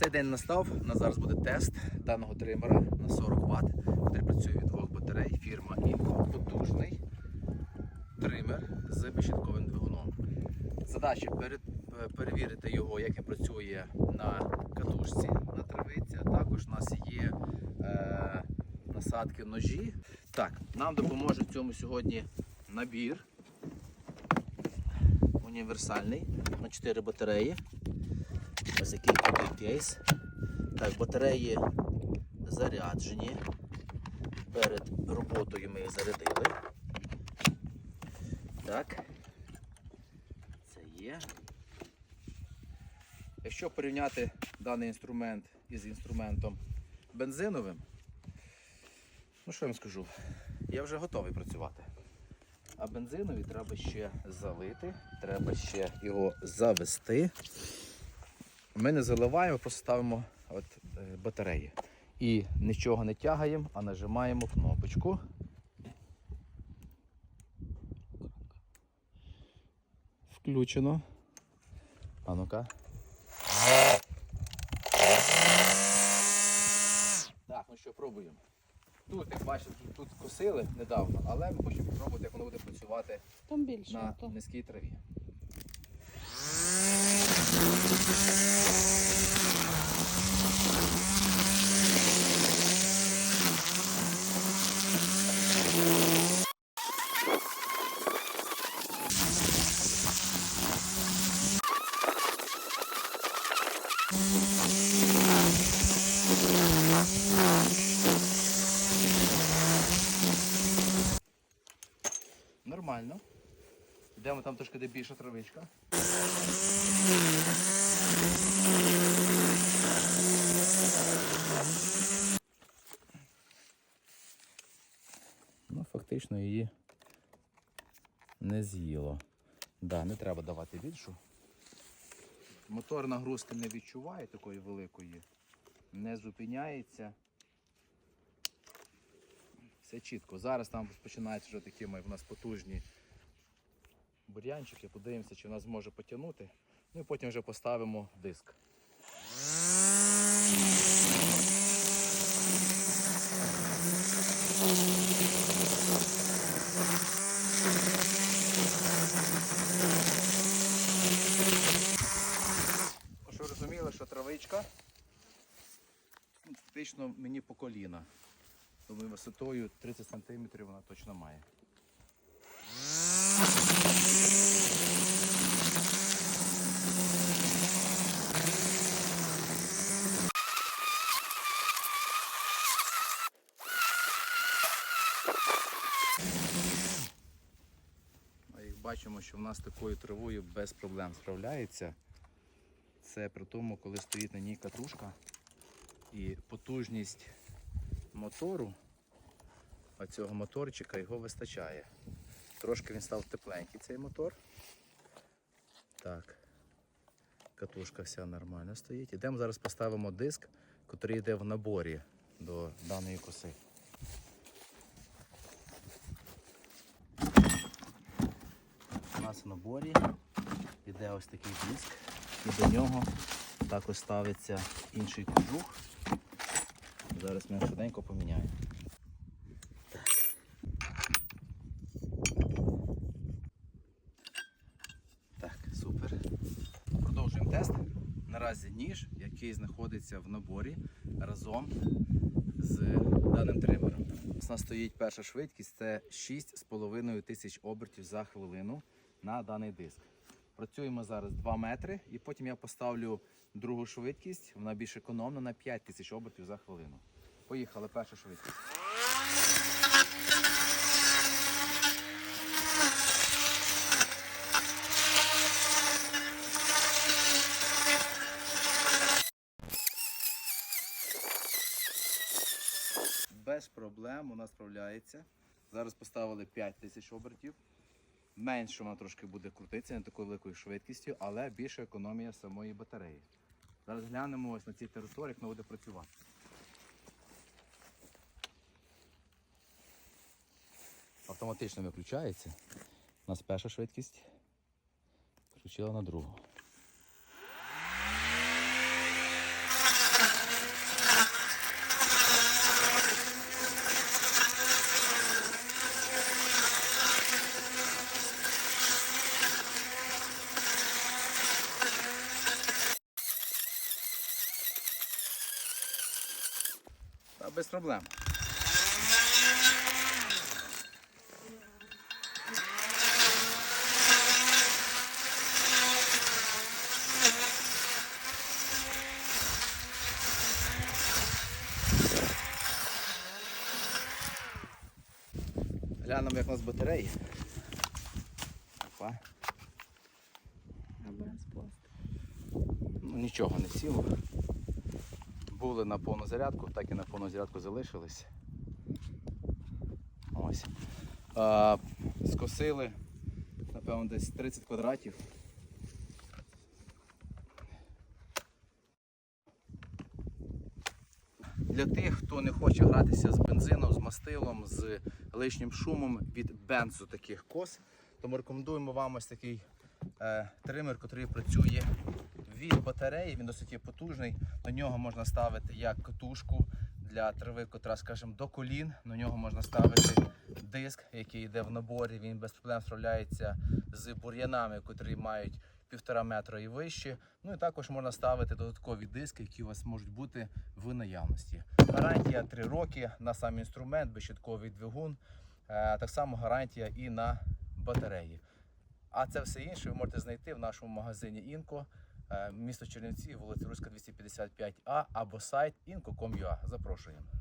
Цей день настав. У нас зараз буде тест даного тримера на 40 Вт, який працює від двох батарей. Фірма Інко. Потужний тример з безщітковим двигуном. Задача е, перевірити його, як він працює на катушці, на травиці. А також у нас є е, насадки ножі. Так, нам допоможе в цьому сьогодні набір універсальний на 4 батареї. Ось який такий кейс. Так, батареї заряджені. Перед роботою ми їх зарядили. Так. Це є. Якщо порівняти даний інструмент із інструментом бензиновим, ну що я вам скажу? Я вже готовий працювати. А бензинові треба ще залити, треба ще його завести. Ми не заливаємо, просто ставимо от, е, батареї. І нічого не тягаємо, а нажимаємо кнопочку. Включено. А ну-ка. Так, ну що, пробуємо. Тут, як бачите, тут, тут косили недавно, але ми хочемо спробувати, як воно буде працювати Там більше. на то. низькій траві. Нормально. Йдемо там трошки де більша травичка. Ну, фактично її не з'їло. Да, не треба давати більшу. Мотор нагрузки не відчуває такої великої, не зупиняється. Все чітко. Зараз там починаються вже такі ми- в нас потужні бур'янчики. Подивимося, чи нас зможе потягнути. Ну і потім вже поставимо диск. Що розуміли, що травичка ну, фактично мені по коліна. Думаю, висотою 30 см вона точно має. Бачимо, що в нас такою травою без проблем справляється. Це при тому, коли стоїть на ній катушка і потужність мотору, а цього моторчика його вистачає. Трошки він став тепленький цей мотор. Так, катушка вся нормально стоїть. Ідемо зараз поставимо диск, який йде в наборі до даної коси. У нас в наборі йде ось такий диск, і до нього також ставиться інший кожух. Зараз ми швиденько поміняємо. Продовжуємо тест. Наразі ніж, який знаходиться в наборі разом з даним тримером. У нас стоїть перша швидкість, це 6,5 тисяч обертів за хвилину на даний диск. Працюємо зараз 2 метри і потім я поставлю другу швидкість, вона більш економна на 5 тисяч обертів за хвилину. Поїхали, перша швидкість. Без проблем вона справляється. Зараз поставили 5 тисяч обертів. Менше вона трошки буде крутитися, не такою великою швидкістю, але більша економія самої батареї. Зараз глянемо ось на цій території, як вона буде працювати. Автоматично виключається. У нас перша швидкість. Включила на другу. Без проблем. Глянемо, як у нас батареї. Опа. Ну, нічого не сіло. Були на повну зарядку, так і на повну зарядку залишились. Ось. А, скосили, напевно, десь 30 квадратів. Для тих, хто не хоче гратися з бензином, з мастилом, з лишнім шумом від бензу таких кос, то ми рекомендуємо вам ось такий е, тример, який працює від батареї, він досить є потужний. На нього можна ставити як катушку для трави, котра, скажімо, до колін. На нього можна ставити диск, який йде в наборі. Він без проблем справляється з бур'янами, котрі мають півтора метра і вище. Ну і також можна ставити додаткові диски, які у вас можуть бути в наявності. Гарантія 3 роки на сам інструмент, безщитковий двигун. Е, Так само гарантія і на батареї. А це все інше ви можете знайти в нашому магазині Інко, місто Чернівці, вулиця Руська 255А або сайт inco.com.ua. Запрошуємо.